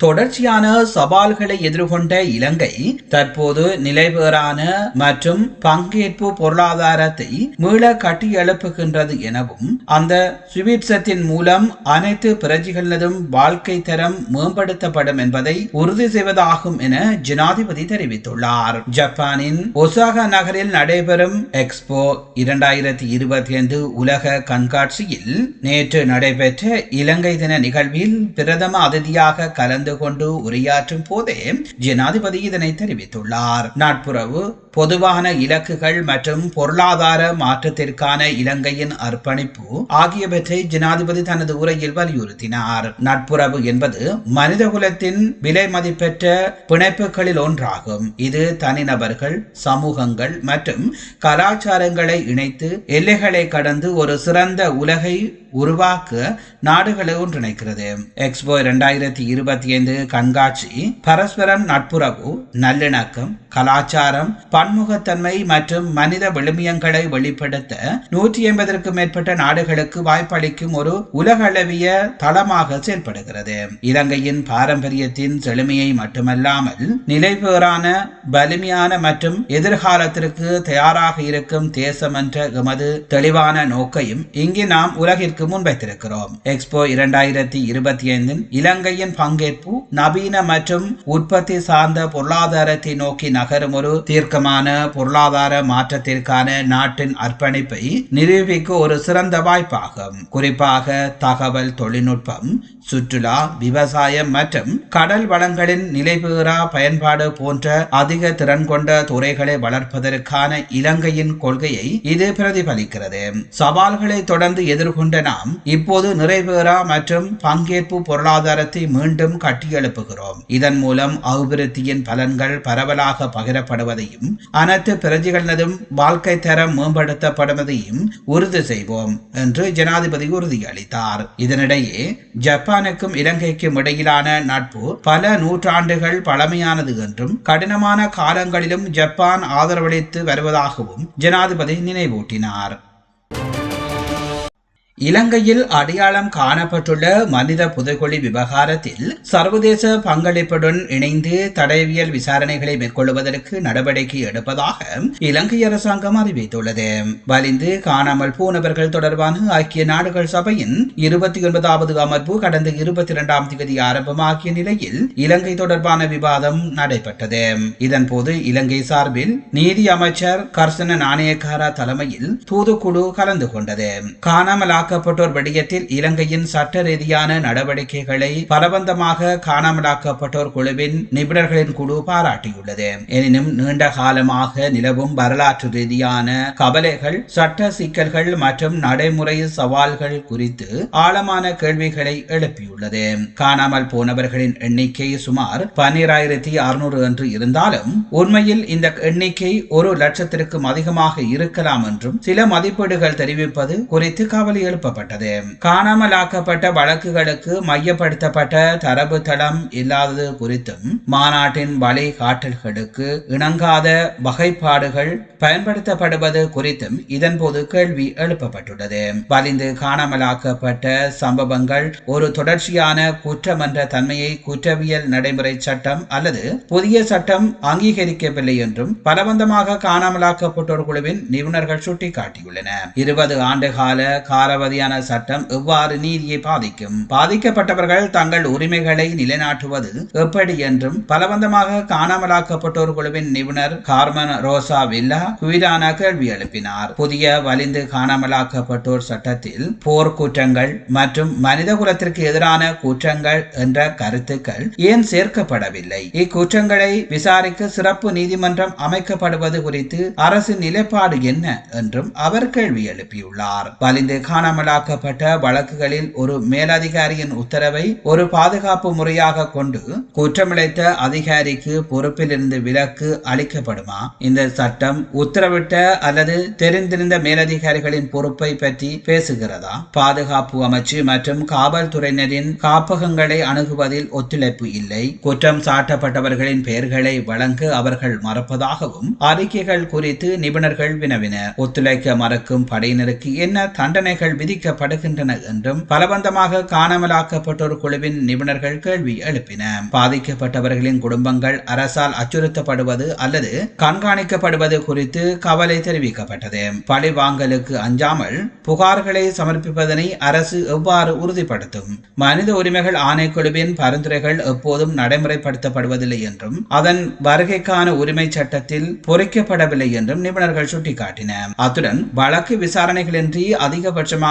தொடர்ச்சியான சவால்களை எதிர்கொண்ட இலங்கை தற்போது நிலைபெறான மற்றும் பங்கேற்பு பொருளாதாரத்தை மீள கட்டியெழுப்புகின்றது எனவும் அந்த சுவிட்சத்தின் மூலம் அனைத்து பிரஜைகளதும் வாழ்க்கை தரம் மேம்படுத்தப்படும் என்பதை உறுதி செய்வதாகும் என ஜனாதிபதி தெரிவித்துள்ளார். ஜப்பானின் ஒசாகா நகரில் நடைபெறும் எக்ஸ்போ இரண்டாயிரத்தி இருபத்தி ஐந்து உலக கண்காட்சியில் நேற்று நடைபெற்ற இலங்கை தின நிகழ்வில் பிரதம அதிதியாக கலந்து கலந்து கொண்டு உரையாற்றும் போதே ஜனாதிபதி இதனை தெரிவித்துள்ளார். நாட்புறவு பொதுவான இலக்குகள் மற்றும் பொருளாதார மாற்றத்திற்கான இலங்கையின் அர்ப்பணிப்பு ஆகியவற்றை ஜனாதிபதி தனது உரையில் வலியுறுத்தினார். நட்புறவு என்பது மனிதகுலத்தின் விலை மதிப்பெற்ற பிணைப்புகளில் ஒன்றாகும். இது தனிநபர்கள் சமூகங்கள் மற்றும் கலாச்சாரங்களை இணைத்து எல்லைகளை கடந்து ஒரு சிறந்த உலகை உருவாக்க நாடுகளை ஒன்றிணைக்கிறது. எக்ஸ்போ இரண்டாயிரத்தி இருபத்தி ஐந்து கண்காட்சி பரஸ்பரம் நட்புறவு நல்லிணக்கம் கலாச்சாரம் பன்முகத்தன்மை மற்றும் மனித விழுமியங்களை வெளிப்படுத்த நூற்றி ஐம்பதற்கும் மேற்பட்ட நாடுகளுக்கு வாய்ப்பளிக்கும் ஒரு உலகளவிய தளமாக செயல்படுகிறது. இலங்கையின் பாரம்பரியத்தின் செழுமையை மட்டுமல்லாமல் நிலைபேறான வலிமையான மற்றும் எதிர்காலத்திற்கு தயாராக இருக்கும் தேசம் என்ற எமது தெளிவான நோக்கையும் இங்கு நாம் உலகிற்கு முன்வைத்திருக்கிறோம். எக்ஸ்போ இரண்டாயிரத்தி இருபத்தி ஐந்தின் இலங்கையின் பங்கேற்பு நவீன மற்றும் உற்பத்தி சார்ந்த பொருளாதாரத்தை நோக்கி நகரும் ஒரு தீர்க்கமான பொருளாதார மாற்றத்திற்கான நாட்டின் அர்ப்பணிப்பை நிரூபிக்க ஒரு சிறந்த வாய்ப்பாகும். குறிப்பாக தகவல் தொழில்நுட்பம் சுற்றுலா விவசாயம் மற்றும் கடல் வளங்களின் நிலைபெறா பயன்பாடு போன்ற அதிக திறன் கொண்ட துறைகளை வளர்ப்பதற்கான இலங்கையின் கொள்கையை இது பிரதிபலிக்கிறது. சவால்களை தொடர்ந்து எதிர்கொண்ட நாம் இப்போது நிறைவேறா மற்றும் பங்கேற்பு பொருளாதாரத்தை மீண்டும் கட்டியெழுப்புகிறோம். இதன் மூலம் அபிவிருத்தியின் பலன்கள் பரவலாக பகிரப்படுவதையும் அனைத்து பிரஜைகளதும் வாழ்க்கை தரம் மேம்படுத்தப்படுவதையும் உறுதி செய்வோம் என்று ஜனாதிபதி உறுதியளித்தார். இதனிடையே ஜப்பானுக்கும் இலங்கைக்கும் இடையிலான நட்பு பல நூற்றாண்டுகள் பழமையானது என்றும் கடினமான காலங்களிலும் ஜப்பான் ஆதரவளித்து வருவதாகவும் ஜனாதிபதி நினைவூட்டினார். இலங்கையில் அடையாளம் காணப்பட்டுள்ள மனித புதைகுழி விவகாரத்தில் சர்வதேச பங்களிப்புடன் இணைந்து தடயவியல் விசாரணைகளை மேற்கொள்வதற்கு நடவடிக்கை எடுப்பதாக இலங்கை அரசாங்கம் அறிவித்துள்ளது. வலிந்து காணாமல் போனவர்கள் தொடர்பான ஐக்கிய நாடுகள் சபையின் இருபத்தி ஒன்பதாவது அமர்வு கடந்த இருபத்தி இரண்டாம் தேதி ஆரம்பமாகிய நிலையில் இலங்கை தொடர்பான விவாதம் நடைபெற்றது. இதன்போது இலங்கை சார்பில் நீதி அமைச்சர் கர்சன நாணயக்காரா தலைமையில் தூதுக்குழு கலந்து கொண்டது. காணாமலாக காணாமலாக்கப்பட்டோர் விடயத்தில் இலங்கையின் சட்ட ரீதியான நடவடிக்கைகளை பலவந்தமாக காணாமலாக்கப்பட்டோர் குழுவின் நிபுணர்களின் குழு பாராட்டியுள்ளது. எனினும் நீண்ட காலமாக நிலவும் வரலாற்று ரீதியான கவலைகள் சட்ட சிக்கல்கள் மற்றும் நடைமுறை சவால்கள் குறித்து ஆழமான கேள்விகளை எழுப்பியுள்ளது. காணாமல் போனவர்களின் எண்ணிக்கை சுமார் பன்னிராயிரத்தி அறுநூறு என்று இருந்தாலும் உண்மையில் இந்த எண்ணிக்கை ஒரு லட்சத்திற்கும் அதிகமாக இருக்கலாம் என்றும் சில மதிப்பீடுகள் தெரிவிப்பது குறித்து கவலை எழுப்பப்பட்டது காணாமலாக்கப்பட்ட வழக்குகளுக்கு மையப்படுத்தப்பட்ட தரவு தளம் இல்லாதது குறித்தும் மாநாட்டின் வழிகாட்டல்களுக்கு இணங்காத வகைப்பாடுகள் பயன்படுத்தப்படுவது குறித்தும் இதன்போது கேள்வி எழுப்பப்பட்டுள்ளது. வலிந்து காணாமலாக்கப்பட்ட சம்பவங்கள் ஒரு தொடர்ச்சியான குற்றம் என்ற தன்மையை குற்றவியல் நடைமுறை சட்டம் அல்லது புதிய சட்டம் அங்கீகரிக்கவில்லை என்றும் பலவந்தமாக காணாமலாக்கப்பட்டோர் குழுவின் நிபுணர்கள் சுட்டிக்காட்டியுள்ளனர். இருபது ஆண்டு கால காலவதியான சட்டம் எவ்வாறு நீதியை பாதிக்கும்? பாதிக்கப்பட்டவர்கள் தங்கள் உரிமைகளை நிலைநாட்டுவது எப்படி என்றும் பலவந்தமாக காணாமலாக்கப்பட்டோர் குழுவின் நிபுணர் கார்மன் ரோசா வில்லா குயிலான கேள்வி எழுப்பினார். புதிய வலிந்து காணாமலாக்கப்பட்டோர் சட்டத்தில் போர் குற்றங்கள் மற்றும் மனித குலத்திற்கு எதிரான குற்றங்கள் என்ற கருத்துக்கள் ஏன் சேர்க்கப்படவில்லை? இக்குற்றங்களை விசாரிக்க சிறப்பு நீதிமன்றம் அமைக்கப்படுவது குறித்து அரசின் நிலைப்பாடு என்ன என்றும் அவர் கேள்வி எழுப்பியுள்ளார். வலிந்து காணாமல் காணாமலாக்கப்பட்ட வழக்குகளில் ஒரு மேலதிகாரியின் உத்தரவை ஒரு பாதுகாப்பு முறையாக கொண்டு குற்றமிழைத்த அதிகாரிக்கு பொறுப்பிலிருந்து விலக்கு அளிக்கப்படுமா? இந்த சட்டம் உத்தரவிட்ட அல்லது தெரிந்திருந்த மேலதிகாரிகளின் பொறுப்பை பற்றி பேசுகிறதா? பாதுகாப்பு அமைச்சு மற்றும் காவல்துறையினரின் காப்பகங்களை அணுகுவதில் ஒத்துழைப்பு இல்லை. குற்றம் சாட்டப்பட்டவர்களின் பெயர்களை வழங்க அவர்கள் மறப்பதாகவும் அறிக்கைகள் குறித்து நிபுணர்கள் வினவினர். ஒத்துழைக்க மறக்கும் படையினருக்கு என்ன தண்டனைகள் விதிக்கப்படுகின்றன என்றும் பலவந்தமாக காணாமலாக்கப்பட்டோர் குழுவின் நிபுணர்கள் கேள்வி எழுப்பின. பாதிக்கப்பட்டவர்களின் குடும்பங்கள் அரசால் அச்சுறுத்தப்படுவது அல்லது கண்காணிக்கப்படுவது குறித்து கவலை தெரிவிக்கப்பட்டது. பழி வாங்கலுக்கு அஞ்சாமல் புகார்களை சமர்ப்பிப்பதனை அரசு எவ்வாறு உறுதிப்படுத்தும்? மனித உரிமைகள் ஆணைக்குழுவின் பரிந்துரைகள் எப்போதும் நடைமுறைப்படுத்தப்படுவதில்லை என்றும் அதன் வருகைக்கான உரிமை சட்டத்தில் பொறிக்கப்படவில்லை என்றும் நிபுணர்கள் சுட்டிக்காட்டின. அத்துடன் வழக்கு விசாரணைகளின்றி அதிகபட்சமாக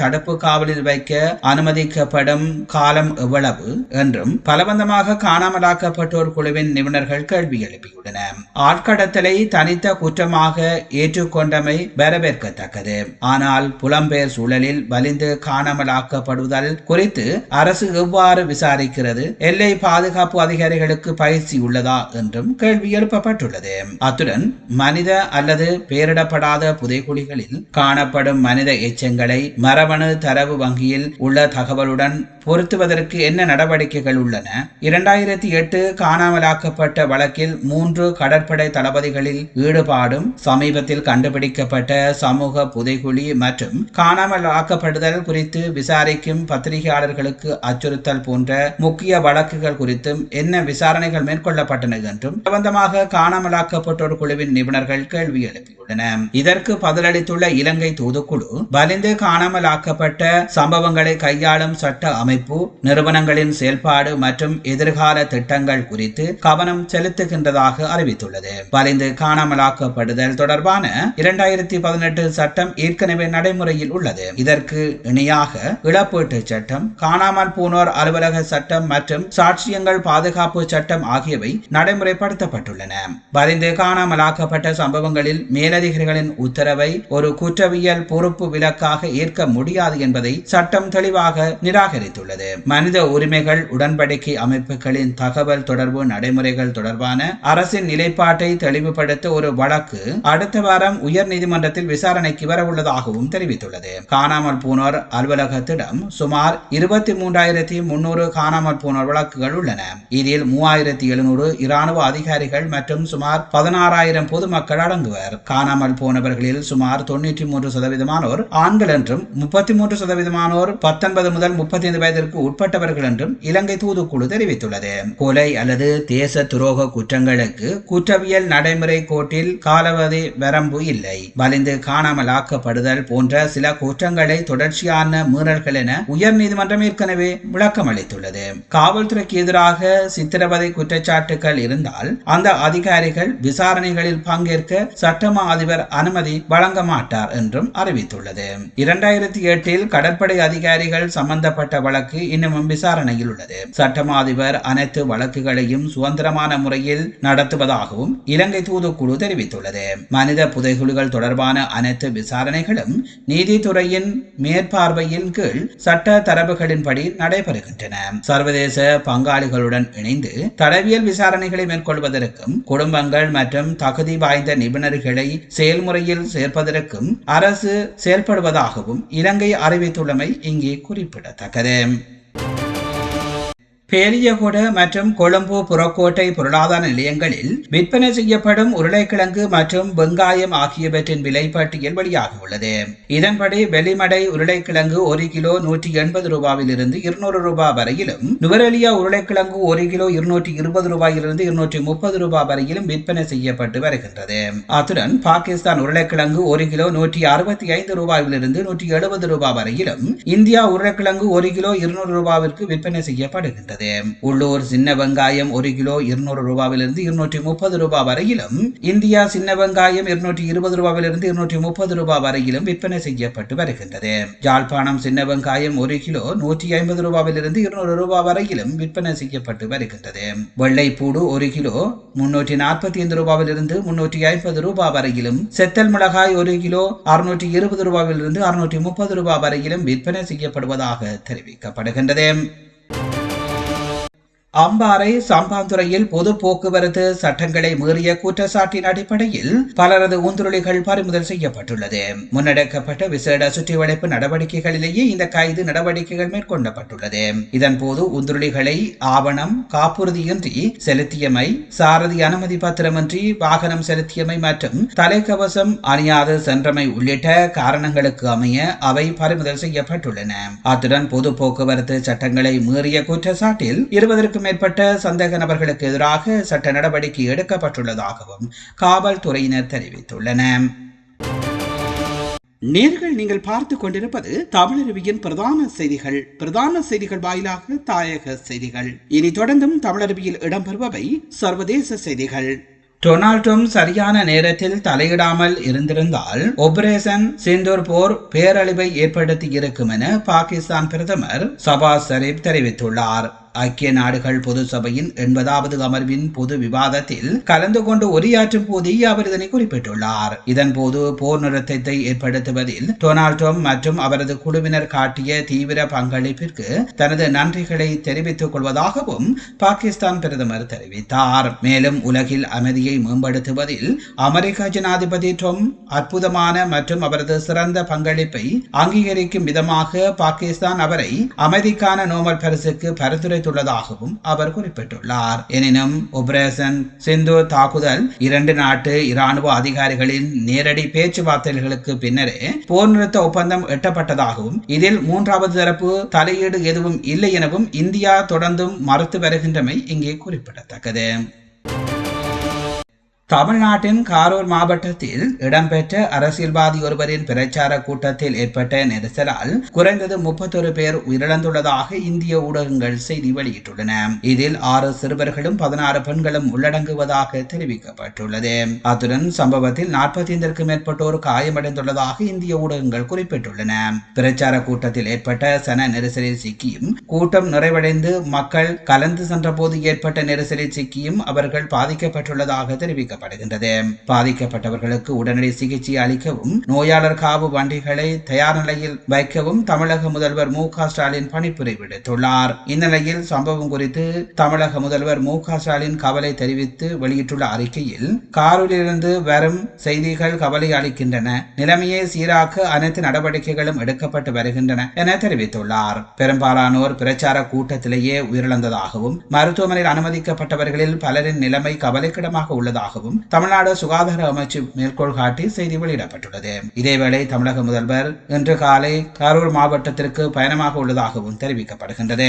தடுப்பு காவலில் வைக்க அனுமதிக்கப்படும் காலம் எவ்வளவு என்றும் பலவந்தமாக காணாமலாக்கப்பட்டோர் குழுவின் நிபுணர்கள் கேள்வி எழுப்பியுள்ளனர் ஆட்கடத்தலை தனித்த குற்றமாக ஏற்றுக்கொண்டமை வரவேற்கத்தக்கது. ஆனால் புலம்பெயர் சூழலில் வலிந்து காணாமலாக்கப்படுதல் குறித்து அரசு எவ்வாறு விசாரிக்கிறது? எல்லை பாதுகாப்பு அதிகாரிகளுக்கு பயிற்சி உள்ளதா என்றும் கேள்வி எழுப்பப்பட்டுள்ளது. அத்துடன் மனித அல்லது பெயரிடப்படாத புதைக்குழிகளில் காணப்படும் மனித எச்சங்களை மரபணு தரவு வங்கியில் உள்ள தகவலுடன் பொருத்துவதற்கு என்ன நடவடிக்கைகள் உள்ளன? இரண்டாயிரத்தி எட்டு காணாமலாக்கப்பட்ட வழக்கில் மூன்று கடற்படை தளபதிகளில் ஈடுபாடும் சமீபத்தில் கண்டுபிடிக்கப்பட்ட சமூக புதைகுழி மற்றும் காணாமலாக்கப்படுதல் குறித்து விசாரிக்கும் பத்திரிகையாளர்களுக்கு அச்சுறுத்தல் போன்ற முக்கிய வழக்குகள் குறித்தும் என்ன விசாரணைகள் மேற்கொள்ளப்பட்டன என்றும் சம்பந்தமாக காணாமலாக்கப்பட்டோர் குழுவின் நிபுணர்கள் கேள்வி எழுப்பியுள்ளனர். இதற்கு பதிலளித்துள்ள இலங்கை தூதுக்குழு வலிந்து காணாமலாக்கப்பட்ட சம்பவங்களை கையாளும் சட்ட அமைப்பு நிறுவனங்களின் செயல்பாடு மற்றும் எதிர்கால திட்டங்கள் குறித்து கவனம் செலுத்துகின்றதாக அறிவித்துள்ளது. வலிந்து காணாமலாக்கப்படுதல் தொடர்பான இரண்டாயிரத்தி பதினெட்டு சட்டம் ஏற்கனவே நடைமுறையில் உள்ளது. இதற்கு இணையாக இழப்பீட்டு சட்டம் காணாமல் போனோர் அலுவலக சட்டம் மற்றும் சாட்சியங்கள் பாதுகாப்பு சட்டம் ஆகியவை நடைமுறைப்படுத்தப்பட்டுள்ளன. வலிந்து காணாமலாக்கப்பட்ட சம்பவங்களில் மேலதிகாரிகளின் உத்தரவை ஒரு குற்றவியல் பொறுப்பு விலக்காக ஏற்க முடியாது என்பதை சட்டம் தெளிவாக நிராகரித்துள்ளது. மனித உரிமைகள் உடன்படிக்கை அமைப்புகளின் தகவல் தொடர்பு நடைமுறைகள் தொடர்பான அரசின் நிலைப்பாட்டை தெளிவுபடுத்த ஒரு வழக்கு அடுத்த வாரம் உயர் நீதிமன்றத்தில் விசாரணைக்கு வரவுள்ளதாகவும் தெரிவித்துள்ளது. காணாமல் போனோர் அலுவலகத்திடம் சுமார் இருபத்தி மூன்றாயிரத்தி முன்னூறு காணாமல் போனோர் வழக்குகள் உள்ளன. இதில் மூவாயிரத்தி எழுநூறு இராணுவ அதிகாரிகள் மற்றும் சுமார் பதினாறாயிரம் பொதுமக்கள் அடங்குவர். காணாமல் போனவர்களில் சுமார் தொண்ணூற்றி மூன்று சதவீதமானோர் ஆண்கள் என்றும் முப்பத்தி மூன்று சதவீதமானோர் பத்தொன்பது முதல் முப்பத்தி ஐந்து வயதிற்கு உட்பட்டவர்கள் என்றும் இலங்கை தூதுக்குழு தெரிவித்துள்ளது. கொலை அல்லது தேச துரோக குற்றங்களுக்கு குற்றவியல் நடைமுறை கோட்டில் காலவதி வரம்பு இல்லை. வலிந்து காணாமல் ஆக்கப்படுதல் போன்ற சில குற்றங்களை தொடர்ச்சியான மீறல்கள் என உயர் நீதிமன்றம் ஏற்கனவே விளக்கம் அளித்துள்ளது. காவல்துறைக்கு எதிராக சித்திரவதை குற்றச்சாட்டுகள் இருந்தால் அந்த அதிகாரிகள் விசாரணைகளில் பங்கேற்க சட்டமா அதிபர் அனுமதி வழங்க மாட்டார் என்றும் அறிவித்துள்ளது. இரண்டு இரண்டாயிரத்தி எட்டில் கடற்படை அதிகாரிகள் சம்பந்தப்பட்ட வழக்கு இன்னமும் விசாரணையில் உள்ளது. சட்டமா அதிபர் அனைத்து வழக்குகளையும் சுதந்திரமான முறையில் நடத்துவதாகவும் இலங்கை தூதுக்குழு தெரிவித்துள்ளது. மனித புதைகுழிகள் தொடர்பான அனைத்து விசாரணைகளும் நீதித்துறையின் மேற்பார்வையின் கீழ் சட்ட தரவுகளின்படி நடைபெறுகின்றன. சர்வதேச பங்காளிகளுடன் இணைந்து தடவியல் விசாரணைகளை மேற்கொள்வதற்கும் குடும்பங்கள் மற்றும் தகுதி வாய்ந்த நிபுணர்களை செயல்முறையில் சேர்ப்பதற்கும் அரசு செயல்படுவதாகவும் இலங்கை அறிவித்துள்ளமை இங்கே குறிப்பிடத்தக்கது. பேலியகொட மற்றும் கொழும்பு புறக்கோட்டை பொருளாதார நிலையங்களில் விற்பனை செய்யப்படும் உருளைக்கிழங்கு மற்றும் வெங்காயம் ஆகியவற்றின் விலை பட்டியல் வெளியாகியுள்ளது இதன்படி வெளிமடை உருளைக்கிழங்கு ஒரு கிலோ நூற்றி எண்பது ரூபாயிலிருந்து இருநூறு ரூபாய் வரையிலும் நுவரெலியா உருளைக்கிழங்கு ஒரு கிலோ இருநூற்றி இருபது ரூபாயிலிருந்து இருநூற்றி முப்பது ரூபாய் வரையிலும் விற்பனை செய்யப்பட்டு வருகின்றது. அத்துடன் பாகிஸ்தான் உருளைக்கிழங்கு ஒரு கிலோ நூற்றி அறுபத்தி ஐந்து ரூபாயிலிருந்து நூற்றி எழுபது ரூபாய் வரையிலும் இந்தியா உருளைக்கிழங்கு ஒரு கிலோ இருநூறு ரூபாவிற்கு விற்பனை செய்யப்படுகின்றது. வருகின்றது உள்ளூர் சின்ன வெங்காயம் ஒரு கிலோ இருநூறு ரூபாவிலிருந்து இருநூற்றி முப்பது ரூபாய் வரையிலும் இந்தியா சின்ன வெங்காயம் இருநூற்றி இருபது ரூபாவிலிருந்து இருநூற்றி முப்பது ரூபாய் வரையிலும் விற்பனை செய்யப்பட்டு வருகின்றது. யாழ்ப்பாணம் சின்ன வெங்காயம் ஒரு கிலோ நூற்றி ஐம்பது ரூபாவிலிருந்து இருநூறு ரூபாய் வரையிலும் விற்பனை செய்யப்பட்டு வருகின்றது. வெள்ளைப்பூடு ஒரு கிலோ முன்னூற்றி நாற்பத்தி ஐந்து ரூபாவிலிருந்து முன்னூற்றி ஐம்பது ரூபாய் வரையிலும் செத்தல் மிளகாய் ஒரு கிலோ அறுநூற்றி இருபது ரூபாவிலிருந்து அறுநூற்றி முப்பது ரூபாய் வரையிலும் விற்பனை செய்யப்படுவதாக தெரிவிக்கப்படுகின்றது. அம்பாறை சம்பாந்துறையில் பொது போக்குவரத்து சட்டங்களை மீறிய குற்றச்சாட்டின் அடிப்படையில் பலரது ஊந்துருளிகள் பறிமுதல் செய்யப்பட்டுள்ளது. முன்னெடுக்கப்பட்ட விசேட சுற்றிவளைப்பு நடவடிக்கைகளிலேயே இந்த கைது நடவடிக்கைகள் மேற்கொள்ளப்பட்டுள்ளது. இதன்போது உந்துருளிகளை ஆவணம் காப்புறுதியின்றி செலுத்தியமை சாரதி அனுமதி பத்திரமின்றி வாகனம் செலுத்தியமை மற்றும் தலைக்கவசம் அணியாது சென்றமை உள்ளிட்ட காரணங்களுக்கு அமைய அவை பறிமுதல் செய்யப்பட்டுள்ளன. அத்துடன் பொது போக்குவரத்து சட்டங்களை மீறிய குற்றச்சாட்டில் இருபதற்கும் மேற்பட்ட சந்தேக நபர்களுக்கு எதிராக சட்ட நடவடிக்கை எடுக்கப்பட்டுள்ளதாகவும் காவல்துறையினர் தெரிவித்துள்ளனர் நேர்கள் நீங்கள் பார்த்து கொண்டிருப்பது தமிழருவியின் பிரதான செய்திகள். பிரதான செய்திகள் வாயிலாக தாயக செய்திகள். இனி தொடர்ந்தும் தமிழருவியில் இடம்பெறுபவை சர்வதேச செய்திகள். டொனால்டும் சரியான நேரத்தில் தலையிடாமல் இருந்திருந்தால் ஆபரேஷன் சிந்தூர் போர் பேரழிவை ஏற்படுத்தி இருக்கும் என பாகிஸ்தான் பிரதமர் சபாஸ் ஷரீப் தெரிவித்துள்ளார். ஐக்கிய நாடுகள் பொது சபையின் எண்பதாவது அமர்வின் பொது விவாதத்தில் கலந்து கொண்டு உரையாற்றும் போதே அவர் இதனை குறிப்பிட்டுள்ளார். இதன் போது போர் நிறுத்தத்தை ஏற்படுத்துவதில் டொனால்ட் ட்ரம்ப் மற்றும் அவரது குழுவினர் காட்டிய தீவிர பங்களிப்பிற்கு தனது நன்றிகளை தெரிவித்துக் கொள்வதாகவும் பாகிஸ்தான் பிரதமர் தெரிவித்தார். மேலும் உலகில் அமைதியை மேம்படுத்துவதில் அமெரிக்க ஜனாதிபதி ட்ரம்ப் அற்புதமான மற்றும் அவரது சிறந்த பங்களிப்பை அங்கீகரிக்கும் விதமாக பாகிஸ்தான் அவரை அமைதிக்கான நோபல் பரிசுக்கு பரிந்துரை தெரிவித்துள்ளதாகவும் அவர் குறிப்பிட்டுள்ளார். எனினும் ஒபரேசன் சிந்து தாக்குதல் இரண்டு நாட்டு இராணுவ அதிகாரிகளின் நேரடி பேச்சுவார்த்தைகளுக்கு பின்னரே போர் நிறுத்த ஒப்பந்தம் எட்டப்பட்டதாகவும் இதில் மூன்றாவது தரப்பு தலையீடு எதுவும் இல்லை எனவும் இந்தியா தொடர்ந்தும் மறுத்து வருகின்றமை இங்கே குறிப்பிடத்தக்கது. தமிழ்நாட்டின் காரூர் மாவட்டத்தில் இடம்பெற்ற அரசியல்வாதி ஒருவரின் பிரச்சார கூட்டத்தில் ஏற்பட்ட நெரிசலால் குறைந்தது முப்பத்தொரு பேர் உயிரிழந்துள்ளதாக இந்திய ஊடகங்கள் செய்தி வெளியிட்டுள்ளன. இதில் ஆறு சிறுவர்களும் பதினாறு பெண்களும் உள்ளடங்குவதாக தெரிவிக்கப்பட்டுள்ளது. அத்துடன் சம்பவத்தில் நாற்பத்தி ஐந்திற்கும் மேற்பட்டோர் காயமடைந்துள்ளதாக இந்திய ஊடகங்கள் குறிப்பிட்டுள்ளன. பிரச்சார கூட்டத்தில் ஏற்பட்ட சன நெரிசலில் சிக்கியும் கூட்டம் நிறைவடைந்து மக்கள் கலந்து சென்றபோது ஏற்பட்ட நெரிசலில் சிக்கியும் அவர்கள் பாதிக்கப்பட்டுள்ளதாக தெரிவிக்கப்பட்டது வழங்கப்படுகின்றது பாதிக்கப்பட்டவர்களுக்கு உடனடி சிகிச்சை அளிக்கவும் நோயாளர் காவு வண்டிகளை தயார் நிலையில் வைக்கவும் தமிழக முதல்வர் மு ஸ்டாலின் பணிப்புரை விடுத்துள்ளார். இந்நிலையில் சம்பவம் குறித்து தமிழக முதல்வர் மு ஸ்டாலின் கவலை தெரிவித்து வெளியிட்டுள்ள அறிக்கையில் காரிலிருந்து வரும் செய்திகள் கவலை அளிக்கின்றன. நிலைமையை சீராக்க அனைத்து நடவடிக்கைகளும் எடுக்கப்பட்டு வருகின்றன என தெரிவித்துள்ளார். பெரும்பாலானோர் பிரச்சார கூட்டத்திலேயே உயிரிழந்ததாகவும் மருத்துவமனையில் அனுமதிக்கப்பட்டவர்களில் பலரின் நிலைமை கவலைக்கிடமாக உள்ளதாகவும் உள்ளதாகவும் தமிழ்நாடு சுகாதார அமைச்சு மேற்கோள் காட்டி செய்தி வெளியிடப்பட்டுள்ளது. இதேவேளை தமிழக முதல்வர் இன்று காலை கரூர் மாவட்டத்திற்கு பயணமாக உள்ளதாகவும் தெரிவிக்கப்படுகின்றது.